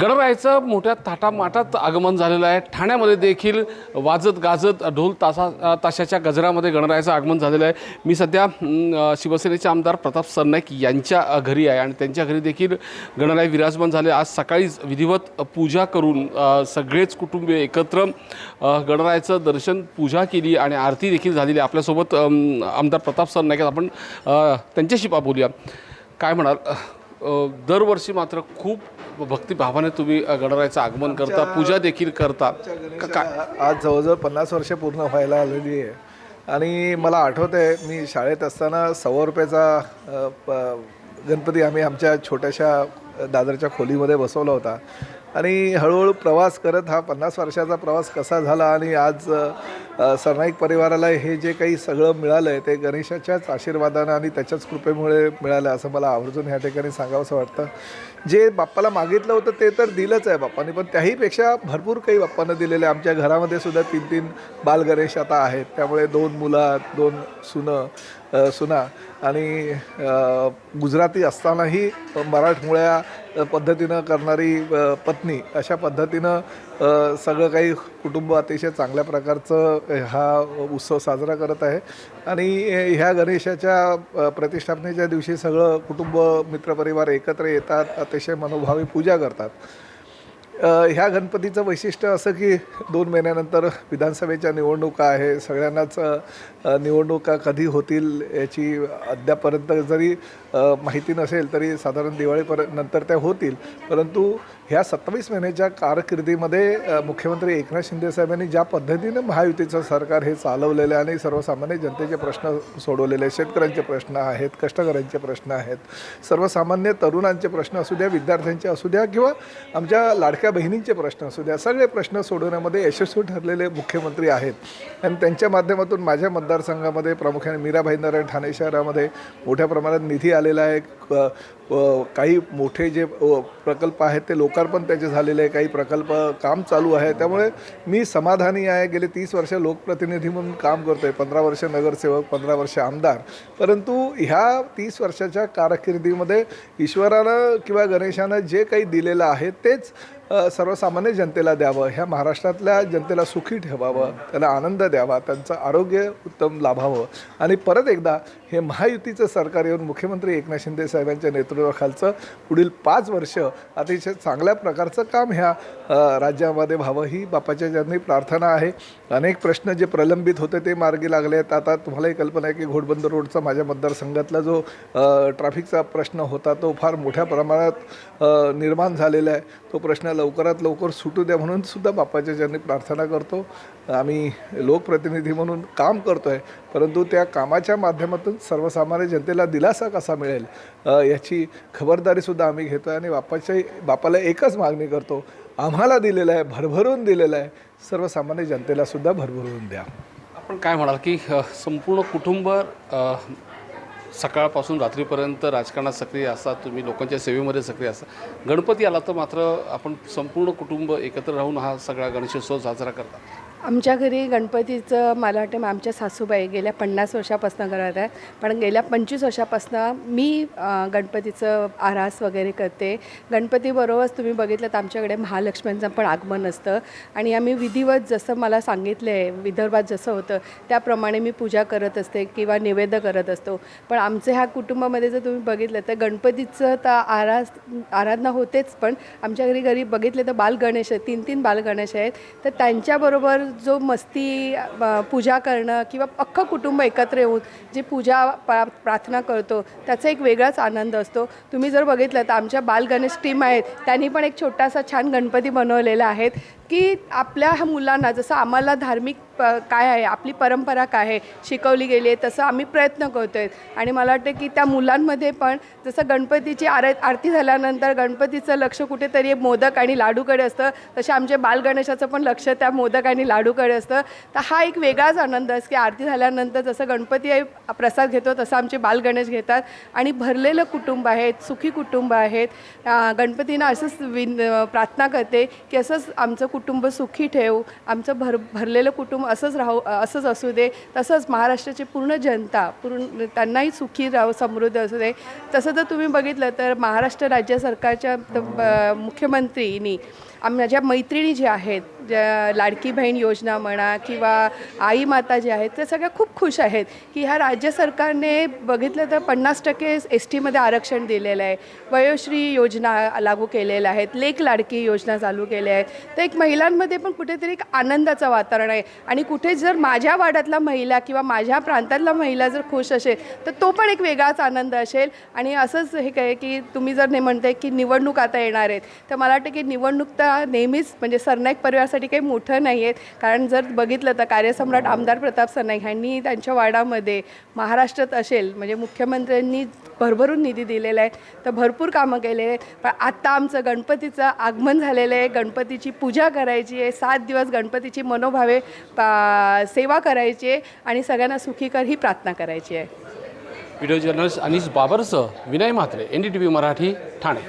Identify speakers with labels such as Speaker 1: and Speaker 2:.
Speaker 1: गणरायाचं मोठ्या थाटामाटात आगमन झालेलं आहे. ठाण्यामध्ये देखील वाजत गाजत ढोल तासा ताशाच्या गजरामध्ये गणरायाचं आगमन झालेलं आहे. मी सध्या शिवसेनेचे आमदार प्रताप सरनाईक यांच्या घरी आहे आणि त्यांच्या घरी देखील गणराय विराजमान झाले. आज सकाळीच विधिवत पूजा करून सगळेच कुटुंबीय एकत्र गणरायाचं दर्शन पूजा केली आणि आरती देखील झालेली आहे. आपल्यासोबत आमदार प्रताप सरनाईक आपण त्यांच्याशी पाबूया बोलूया. काय म्हणाल? दरवर्षी मात्र खूप भक्तिभावाने तुम्ही गणरायाचं आगमन करता पूजा देखील करता. का- काय
Speaker 2: आज जवळजवळ पन्नास वर्ष पूर्ण व्हायला आलेली आहे. आणि मला आठवत आहे मी शाळेत असताना सव्वा रुपयाचा गणपती आम्ही आमच्या छोट्याशा दादरच्या खोलीमध्ये बसवला होता. आणि हळूहळू प्रवास करत हा पन्नास वर्षाचा प्रवास कसा झाला आणि आज सरनाईक परिवाराला हे जे काही सगळं मिळालं आहे ते गणेशाच्याच आशीर्वादानं आणि त्याच्याच कृपेमुळे मिळालं असं मला आवर्जून ह्या ठिकाणी सांगावंसं वाटतं. जे बाप्पाला मागितलं होतं ते तर दिलंच आहे बाप्पाने पण त्याहीपेक्षा भरपूर काही बाप्पानं दिलेलं आहे. आमच्या घरामध्ये सुद्धा तीन तीन बाल गणेश आता आहेत. त्यामुळे दोन मुलं दोन सुनं सुना आणि गुजराती असतानाही मराठमोळ्या पद्धतीनं करणारी पत् पत्नी. अशा पद्धतीनं सगळं काही कुटुंब अतिशय चांगल्या प्रकारचं हा उत्सव साजरा करत आहे. आणि ह्या गणेशाच्या प्रतिष्ठापनेच्या दिवशी सगळं कुटुंब मित्रपरिवार एकत्र येतात अतिशय मनोभावी पूजा करतात. ह्या गणपतीचं वैशिष्ट्य असं की दोन महिन्यानंतर विधानसभेच्या निवडणुका आहे सगळ्यांनाच निवडणुका कधी होतील याची अद्यापर्यंत जरी माहिती नसेल तरी साधारण दिवाळीपर्यंत नंतर त्या होतील. परंतु ह्या सत्तावीस महिन्याच्या कारकिर्दीमध्ये मुख्यमंत्री एकनाथ शिंदे साहेबांनी ज्या पद्धतीनं महायुतीचं सरकार हे चालवलेलं आहे आणि सर्वसामान्य जनतेचे प्रश्न सोडवलेले शेतकऱ्यांचे प्रश्न आहेत कष्टकऱ्यांचे प्रश्न आहेत सर्वसामान्य तरुणांचे प्रश्न असू द्या विद्यार्थ्यांचे असू द्या किंवा आमच्या लाडक्या बहिणींचे प्रश्न असू द्या सगळे प्रश्न सोडवण्यामध्ये यशस्वी ठरलेले मुख्यमंत्री आहेत. आणि त्यांच्या माध्यमातून माझ्या मतदारसंघामध्ये प्रामुख्याने मीराबाई नारायण ठाणे शहरामध्ये मोठ्या प्रमाणात निधी आलेला आहे. काही मोठे जे प्रकल्प आहेत ते लोकार्पण त्याचे झालेले आहे. काही प्रकल्प काम चालू आहे. त्यामुळे मी समाधानी आहे. गेले तीस वर्ष लोकप्रतिनिधी म्हणून काम करतो आहे पंधरा वर्ष नगरसेवक पंधरा वर्ष आमदार. परंतु ह्या तीस वर्षाच्या कारकिर्दीमध्ये ईश्वरानं किंवा गणेशानं जे काही दिलेलं आहे तेच सर्वसामान्य जनतेला द्यावं ह्या महाराष्ट्रातल्या जनतेला सुखी ठेवावं त्यांना आनंद द्यावा त्यांचं आरोग्य उत्तम लाभावं. आणि परत एकदा हे महायुतीचं सरकार येऊन मुख्यमंत्री एकनाथ शिंदे साहेबांच्या नेतृत्वाखालचं पुढील पाच वर्ष अतिशय चांगल्या प्रकारचं काम ह्या राज्यामध्ये व्हावं ही बापाच्या ज्यांनी प्रार्थना आहे. अनेक प्रश्न जे प्रलंबित होते ते मार्गी लागले आहेत. आता तुम्हालाही कल्पना आहे की घोडबंदर रोडचा माझ्या मतदारसंघातला जो ट्रॅफिकचा प्रश्न होता तो फार मोठ्या प्रमाणात निर्माण झालेला आहे. तो प्रश्न लवकरात लवकर सुटू द्या म्हणून सुद्धा बाप्पाच्या चरणी प्रार्थना करतो. आम्ही लोकप्रतिनिधी म्हणून काम करतो आहे परंतु त्या कामाच्या माध्यमातून सर्वसामान्य जनतेला दिलासा कसा मिळेल याची खबरदारीसुद्धा आम्ही घेतो आहे आणि बाप्पाच्या बापाला एकच मागणी करतो आम्हाला दिलेलं आहे भरभरून दिलेलं आहे सर्वसामान्य जनतेला सुद्धा भरभरून द्या.
Speaker 1: आपण काय म्हणाल की संपूर्ण कुटुंब सकाळपासून रात्रीपर्यंत राजकारणात सक्रिय असतात तुम्ही लोकांच्या सेवेमध्ये सक्रिय असतात गणपती आला तर मात्र आपण संपूर्ण कुटुंब एकत्र राहून हा सगळा गणेशोत्सव साजरा करतात.
Speaker 3: आमच्या घरी गणपतीचं मला वाटतं आमच्या सासूबाई गेल्या पन्नास वर्षापासून करत आहे पण गेल्या पंचवीस वर्षापासून मी गणपतीचं आरास वगैरे करते. गणपतीबरोबरच तुम्ही बघितलं तर आमच्याकडे महालक्ष्म्यांचं पण आगमन असतं. आणि आम्ही विधिवत जसं मला सांगितलं आहे विदर्भात जसं होतं त्याप्रमाणे मी पूजा करत असते किंवा निवेद्य करत असतो. पण आमच्या ह्या कुटुंबामध्ये जर तुम्ही बघितलं तर गणपतीचं तर आरास आराधना होतेच. पण आमच्या घरी घरी बघितलं तर बालगणेश तीन तीन बालगणेश आहेत. तर त्यांच्याबरोबर जो मस्ती पूजा करणं किंवा अख्खं कुटुंब एकत्र येऊन जी पूजा प्रा प्रार्थना करतो त्याचा एक वेगळाच आनंद असतो. तुम्ही जर बघितलं तर आमच्या बाल गणेश टीम आहेत त्यांनी पण एक छोटासा छान गणपती बनवलेला आहे. की आपल्या ह्या मुलांना जसं आम्हाला धार्मिक प काय आहे आपली परंपरा काय आहे शिकवली गेली आहे तसं आम्ही प्रयत्न करतो आहे आणि मला वाटतं की त्या मुलांमध्ये पण जसं गणपतीची आर आरती झाल्यानंतर गणपतीचं लक्ष कुठेतरी मोदक आणि लाडूकडे असतं तसे आमचे बालगणेशाचं पण लक्ष त्या मोदक आणि लाडूकडे असतं. तर हा एक वेगळाच आनंद असतो की आरती झाल्यानंतर जसं गणपती आहे प्रसाद घेतो तसं आमचे बालगणेश घेतात. आणि भरलेलं कुटुंब आहेत सुखी कुटुंब आहेत. गणपतींना गणपतीनं असंच विन प्रार्थना करते की असंच आमचं कुटुंब कुटुंब सुखी ठेव आमचं भर भरलेलं कुटुंब असंच राहू असंच असू दे तसंच महाराष्ट्राची पूर्ण जनता पूर्ण त्यांनाही सुखी राहू समृद्ध असू दे. तसं जर तुम्ही बघितलं तर महाराष्ट्र राज्य सरकारच्या मुख्यमंत्रीनी आम माझ्या मैत्रिणी ज्या आहेत ज्या लाडकी बहीण योजना म्हणा किंवा आई माता जे आहेत त्या सगळ्या खूप खुश आहेत की ह्या राज्य सरकारने बघितलं तर पन्नास टक्के एस टीमध्ये आरक्षण दिलेलं आहे. वयोश्री योजना लागू केलेल्या आहेत लेक लाडकी योजना चालू केल्या आहेत. तर एक महिलांमध्ये पण कुठेतरी एक आनंदाचं वातावरण आहे. आणि कुठे जर माझ्या वाड्यातला महिला किंवा माझ्या प्रांतातला महिला जर खुश असेल तर तो पण एक वेगळाच आनंद असेल. आणि असंच हे काय की तुम्ही जर ने म्हणताय की निवडणूक आता येणार आहेत तर मला वाटतं की निवडणूक तर नेहमीच म्हणजे सरनाईक परिवारासाठी काही मोठं नाही आहेत. कारण जर बघितलं तर कार्यसम्राट आमदार प्रताप सनाईक ह्यांनी त्यांच्या वार्डामध्ये महाराष्ट्रात असेल म्हणजे मुख्यमंत्र्यांनी भरभरून निधी दिलेला आहे तर भरपूर कामं केलेले आहेत. पण आत्ता आमचं गणपतीचं आगमन झालेलं आहे. गणपतीची पूजा करायची आहे. सात दिवस गणपतीची मनोभावे पा सेवा करायची आहे आणि सगळ्यांना सुखी कर ही प्रार्थना करायची आहे.
Speaker 1: Video journalist Anish बाबरसह Vinay Mhatre N D T V Marathi Thane.